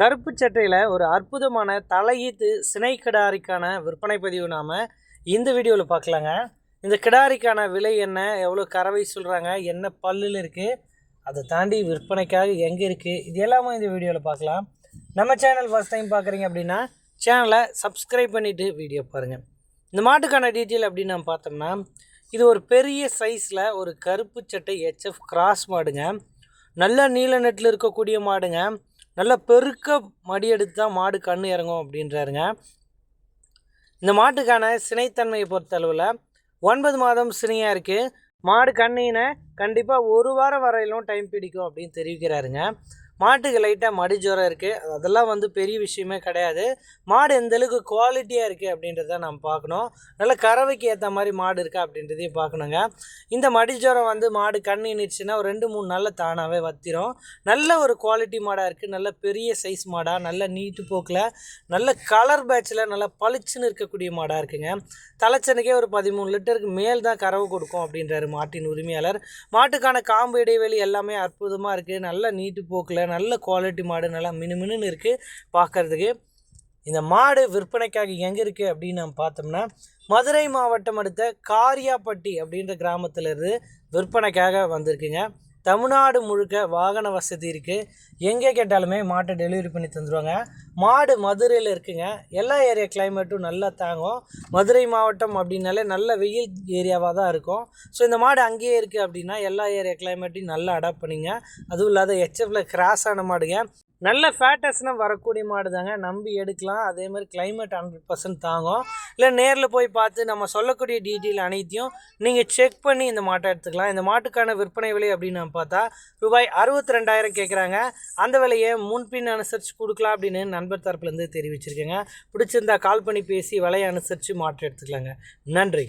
கருப்பு சட்டையில் ஒரு அற்புதமான தலையீத்து சினை கிடாரிக்கான விற்பனை பதிவு நாம் இந்த வீடியோவில் பார்க்கலாங்க. இந்த கிடாரிக்கான விலை என்ன எவ்வளோ கறவை சொல்கிறாங்க என்ன பல்லில் இருக்குது அதை தாண்டி விற்பனைக்காக எங்கே இருக்குது இது எல்லாமே இந்த வீடியோவில் பார்க்கலாம். நம்ம சேனல் ஃபஸ்ட் டைம் பார்க்குறீங்க அப்படின்னா சேனலை சப்ஸ்கிரைப் பண்ணிவிட்டு வீடியோ பாருங்கள் இந்த மாட்டுக்கான டீட்டெயில் அப்படின்னு நம்ம பார்த்தோம்னா இது ஒரு பெரிய சைஸில் ஒரு கருப்பு சட்டை ஹெச்எஃப் கிராஸ் மாடுங்க. நல்ல நீல நெட்டில் இருக்கக்கூடிய மாடுங்க. நல்லா பெருக்க மடி எடுத்து தான் மாடு கண் இறங்கும் அப்படின்றாருங்க. இந்த மாட்டுக்கான சினைத்தன்மையை பொறுத்தளவில் ஒன்பது மாதம் சினையாக இருக்குது மாடு கண்ணினை கண்டிப்பாக ஒரு வாரம் வரையிலும் டைம் பிடிக்கும் அப்படின்னு தெரிவிக்கிறாருங்க. மாட்டுக்கு லைட்டாக மடி ஜுரம் இருக்குது அதெல்லாம் வந்து பெரிய விஷயமே கிடையாது. மாடு எந்தளவுக்கு குவாலிட்டியாக இருக்குது அப்படின்றத நம்ம பார்க்கணும். நல்ல கறவைக்கு ஏற்ற மாதிரி மாடு இருக்கா அப்படின்றதையும் பார்க்கணுங்க. இந்த மடி ஜுரம் வந்து மாடு கண் கண்ணினுச்சுன்னா ஒரு ரெண்டு மூணு நாளில் தானாகவே வத்திரும். நல்ல ஒரு குவாலிட்டி மாடாக இருக்குது நல்ல பெரிய சைஸ் மாடாக நல்ல நீட்டு போக்கில் நல்ல கலர் பேட்சில் நல்லா பளிச்சுன்னு இருக்கக்கூடிய மாடாக இருக்குங்க. தலைச்சனுக்கே ஒரு பதிமூணு லிட்டருக்கு மேல் தான் கறவை கொடுக்கும் அப்படின்றாரு மாட்டின் உரிமையாளர். மாட்டுக்கான காம்பு இடைவெளி எல்லாமே அற்புதமாக இருக்குது நல்ல நீட்டு போக்கில் நல்ல குவாலிட்டி மாடு நல்லா மினுமினுன்னு இருக்குது பார்க்குறதுக்கு இந்த மாடு விற்பனைக்காக எங்கே இருக்குது அப்படின்னு நம்ம பார்த்தோம்னா மதுரை மாவட்டம் அடுத்த காரியாப்பட்டி அப்படின்ற கிராமத்திலிருந்து விற்பனைக்காக வந்திருக்குங்க. தமிழ்நாடு முழுக்க வாகன வசதி இருக்குது எங்கே கேட்டாலுமே மாட்டை டெலிவரி பண்ணி தந்துடுவாங்க மாடு மதுரையில் இருக்குங்க. எல்லா ஏரியா கிளைமேட்டும் நல்லா தாங்கும். மதுரை மாவட்டம் அப்படின்னாலே நல்ல வெயில் ஏரியாவாக தான் இருக்கும். ஸோ இந்த மாடு அங்கேயே இருக்குது அப்படின்னா எல்லா ஏரியா கிளைமேட்டையும் நல்லா அடாப்ட் பண்ணிங்க. அதுவும் இல்லாத ஹெச்எஃப்ல கிராஸ் ஆன மாடுங்க. நல்ல ஃபேட்டஸ்னால் வரக்கூடிய மாடு தாங்க நம்பி எடுக்கலாம். அதே மாதிரி கிளைமேட் ஹண்ட்ரட் பர்சன்ட் தாங்கும். இல்லை நேரில் போய் பார்த்து நம்ம சொல்லக்கூடிய டீட்டெயில் அனைத்தையும் நீங்கள் செக் பண்ணி இந்த மாட்டை எடுத்துக்கலாம். இந்த மாட்டுக்கான விற்பனை விலை அப்படின்னு நம்ம பார்த்தா ரூபாய் அறுபத்தி ரெண்டாயிரம் கேட்குறாங்க. அந்த விலையை முன்பின் அனுசரித்து கொடுக்கலாம் அப்படின்னு நண்பர் தரப்புலேருந்து தெரிவிச்சிருக்கேங்க. பிடிச்சிருந்தா கால் பண்ணி பேசி விலையை அனுசரித்து மாட்டை எடுத்துக்கலாங்க. நன்றி.